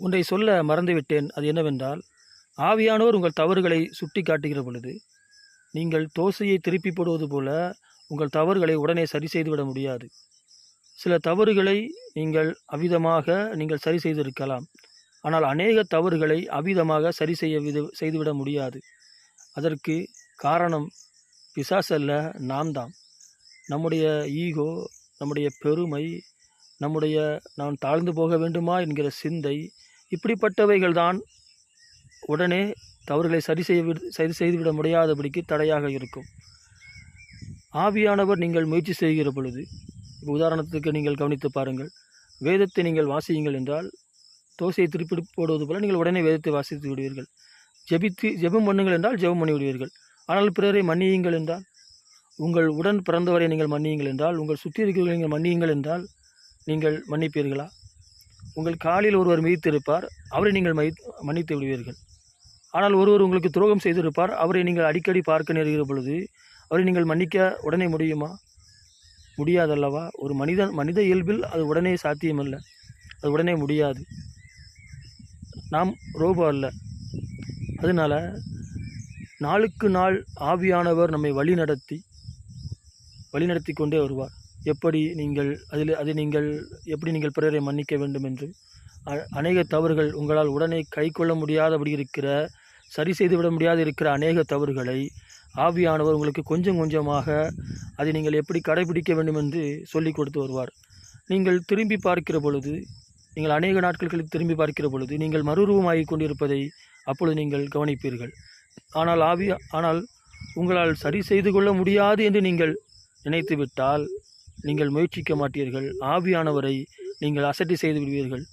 ஒன்றை சொல்ல மறந்துவிட்டேன். அது என்னவென்றால் ஆவியானவர் உங்கள் தவறுகளை சுட்டி காட்டுகிற பொழுது நீங்கள் தோசையை திருப்பி போடுவது போல உங்கள் தவறுகளை உடனே சரி செய்துவிட முடியாது. சில தவறுகளை நீங்கள் அவிதமாக நீங்கள் சரி செய்திருக்கலாம். ஆனால் அநேக தவறுகளை அவிதமாக சரி செய்ய வித செய்துவிட முடியாது. அதற்கு காரணம் பிசாசல்ல நாம் தான் நம்முடைய ஈகோ நம்முடைய பெருமை நம்முடைய நான் தாழ்ந்து போக வேண்டுமா என்கிற சிந்தை இப்படிப்பட்டவைகள் தான் உடனே தவறுகளை சரி செய்ய விடு- சரி செய்துவிட முடியாதபடிக்கு தடையாக இருக்கும். ஆவியானவர் நீங்கள் முயற்சி செய்கிற பொழுது இப்போ உதாரணத்துக்கு நீங்கள் கவனித்து பாருங்கள் வேதத்தை நீங்கள் வாசியுங்கள் என்றால் தோசையை திருப்பி போடுவது போல நீங்கள் உடனே வேதத்தை வாசித்து விடுவீர்கள். ஜெபித்து ஜெபம் பண்ணுங்கள் என்றால் ஜெபம் பண்ணி விடுவீர்கள். ஆனால் பிறரை மன்னியுங்கள் என்றால் உங்கள் உடன் பிறந்தவரை நீங்கள் மன்னியுங்கள் என்றால் உங்கள் சுற்றி இருக்கிறவர்களை நீங்கள் மன்னியுங்கள் என்றால் நீங்கள் மன்னிப்பீர்களா? உங்கள் காலில் ஒருவர் மிதித்திருப்பார் அவரை நீங்கள் மை மன்னித்து விடுவீர்கள். ஆனால் ஒருவர் உங்களுக்கு துரோகம் செய்திருப்பார் அவரை நீங்கள் அடிக்கடி பார்க்க நேருகிற பொழுது அவரை நீங்கள் மன்னிக்க உடனே முடியுமா? முடியாதல்லவா? ஒரு மனிதன் மனித இயல்பில் அது உடனே சாத்தியமல்ல. அது உடனே முடியாது. நாம் ரோபோ அல்ல. அதனால் நாளுக்கு நாள் ஆவியானவர் நம்மை வழி நடத்தி வழிநடத்தி கொண்டே வருவார். எப்படி நீங்கள் அதில் அதை நீங்கள் எப்படி நீங்கள் பிறரை மன்னிக்க வேண்டும் என்றும் அ- அநேக தவறுகள் உங்களால் உடனே கை கொள்ள முடியாதபடி இருக்கிற சரி செய்துவிட முடியாது இருக்கிற அநேக தவறுகளை ஆவியானவர் உங்களுக்கு கொஞ்சம் கொஞ்சமாக அதை நீங்கள் எப்படி கடைபிடிக்க வேண்டும் என்று சொல்லி கொடுத்து வருவார். நீங்கள் திரும்பி பார்க்கிற பொழுது நீங்கள் அநேக நாட்கள் திரும்பி பார்க்கிற பொழுது நீங்கள் மறுரூபமாகிக் கொண்டிருப்பதை அப்பொழுது நீங்கள் கவனிப்பீர்கள். ஆனால் ஆவி ஆனால் உங்களால் சரி செய்து கொள்ள முடியாது என்று நீங்கள் நினைத்துவிட்டால் நீங்கள் முயற்சிக்க மாட்டீர்கள். ஆவியானவரை நீங்கள் அசட்டி செய்து விடுவீர்கள்.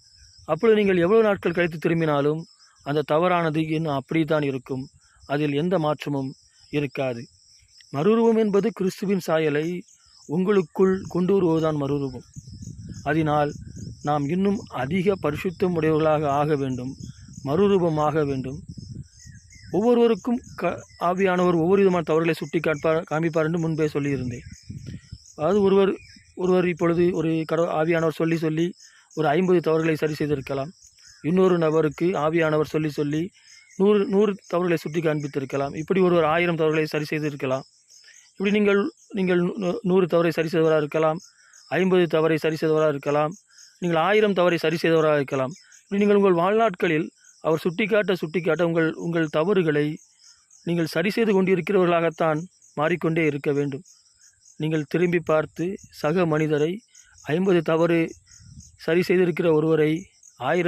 அப்பொழுது நீங்கள் எவ்வளவு நாட்கள் கழித்து திரும்பினாலும் அந்த தவறானது இன்னும் அப்படித்தான் இருக்கும். அதில் எந்த மாற்றமும் இருக்காது. மறுரூபம் என்பது கிறிஸ்துவின் சாயலை உங்களுக்குள் கொண்டு வருவதுதான் மறுரூபம். அதனால் நாம் இன்னும் அதிக பரிசுத்தம் உடையவர்களாக ஆக வேண்டும். மறுரூபமாக வேண்டும். ஒவ்வொருவருக்கும் க ஆவியானவர் ஒவ்வொரு விதமான தவறுகளை சுட்டி காட்பார் காமிப்பார் என்று முன்பே சொல்லியிருந்தேன். அதாவது ஒருவர் ஒருவர் இப்பொழுது ஒரு கட ஆவியானவர் சொல்லி சொல்லி ஒரு ஐம்பது தவறுகளை சரி செய்திருக்கலாம். இன்னொரு நபருக்கு ஆவியானவர் சொல்லி சொல்லி நூறு நூறு தவறுகளை சுட்டி காண்பித்திருக்கலாம். இப்படி ஒருவர் ஆயிரம் தவறுகளை சரி செய்திருக்கலாம். இப்படி நீங்கள் நீங்கள் நூறு தவறை சரி செய்தவராக இருக்கலாம். ஐம்பது தவறை சரி செய்தவராக இருக்கலாம். நீங்கள் ஆயிரம் தவறை சரி செய்தவராக இருக்கலாம். இப்படி நீங்கள் உங்கள் வாழ்நாட்களில் அவர் சுட்டிக்காட்ட சுட்டிக்காட்ட உங்கள் உங்கள் தவறுகளை நீங்கள் சரி செய்து கொண்டிருக்கிறவர்களாகத்தான் மாறிக்கொண்டே இருக்க வேண்டும். நீங்கள் திரும்பி பார்த்து சக மனிதரை ஐம்பது தவறு சரி செய்திருக்கிற ஒருவரை ஆயிரம்